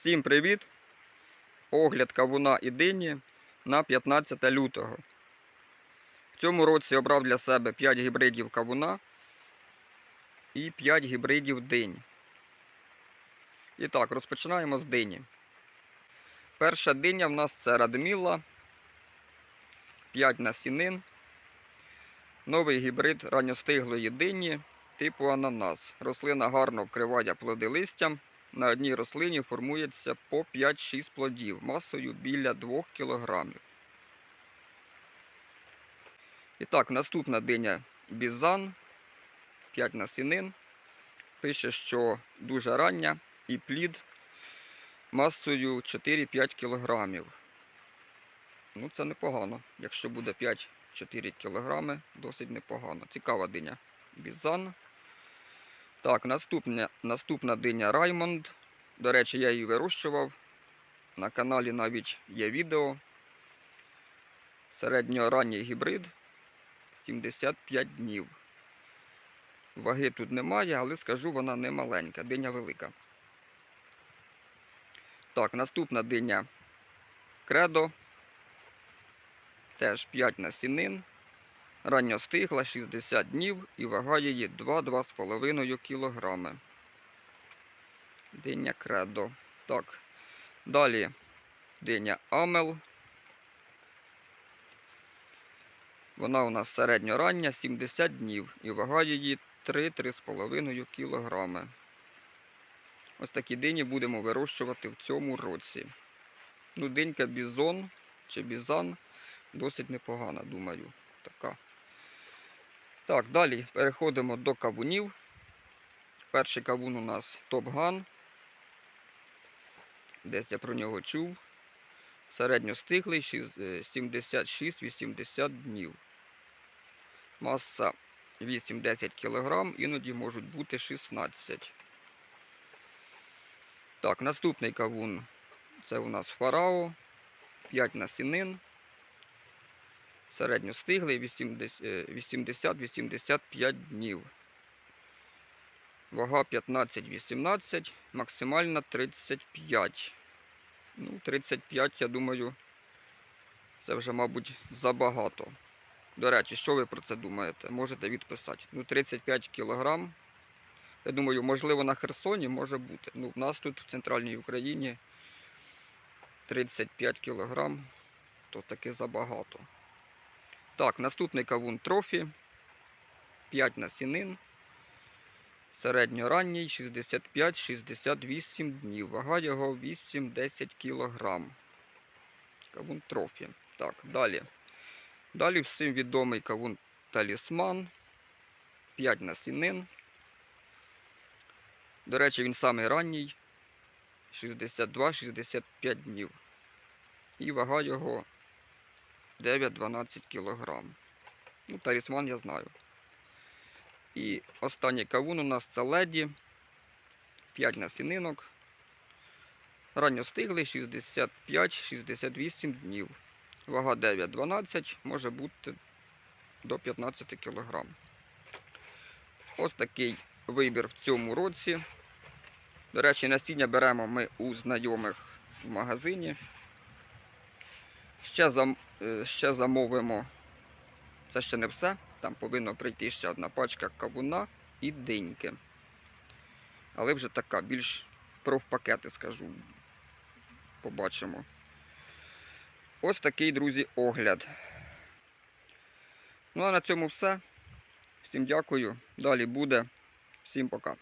Всім привіт! Огляд кавуна і дині на 15 лютого. В цьому році обрав для себе 5 гібридів кавуна і 5 гібридів динь. І так, розпочинаємо з дині. Перша диня в нас це Радміла, 5 насінин. Новий гібрид ранньостиглої дині типу ананас. Рослина гарно вкриває плоди листям. На одній рослині формується по 5-6 плодів масою біля 2 кг. І так, наступна диня бізан, 5 насінин. Пише, що дуже рання і плід масою 4-5 кг. Ну, це непогано. Якщо буде 5-4 кг, досить непогано. Цікава диня бізан. Так, наступна, наступна диня Раймонд. До речі, я її вирощував. На каналі навіть є відео. Середньоранній гібрид 75 днів. Ваги тут немає, але скажу, вона не маленька, диня велика. Так, наступна диня Кредо. Теж 5 насінин. Рання стигла 60 днів і вага її 2-2,5 кг. Диня кредо. Так. Далі диня Амел. Вона у нас середньорання 70 днів і вага її 3-3,5 кг. Ось такі дині будемо вирощувати в цьому році. Ну, динька бізон чи бізан досить непогана, думаю. Така. Так, далі переходимо до кавунів. Перший кавун у нас Топган. Десь я про нього чув. Середньостиглий 76-80 днів. Маса 8-10 кг, іноді можуть бути 16. Так, наступний кавун це у нас фарао. 5 насінин. Середньостиглий 80-85 днів. Вага 15-18, максимальна 35. Ну, 35, я думаю, це вже, мабуть, забагато. До речі, що ви про це думаєте? Можете відписати. Ну, 35 кілограм. Я думаю, можливо, на Херсоні може бути. Ну, в нас тут, в центральній Україні, 35 кілограм, то таки забагато. Так, наступний кавун трофі. 5 насінин. Середньоранній 65-68 днів. Вага його 8-10 кг. Кавун трофі. Так, далі. Далі всім відомий кавун талісман. 5 насінин. До речі, він самий ранній. 62-65 днів. І вага його 9-12 кг. Ну, талісман я знаю. І останній кавун у нас це леді. 5 насінинок. Ранньостиглий 65-68 днів. Вага 9-12, може бути до 15 кг. Ось такий вибір в цьому році. До речі, насіння беремо ми у знайомих в магазині. Ще, зам, е, ще замовимо, це ще не все. Там повинно прийти ще одна пачка кавуна і диньки. Але вже така, більш профпакети, скажу. Побачимо. Ось такий, друзі, огляд. Ну а на цьому все. Всім дякую. Далі буде. Всім пока.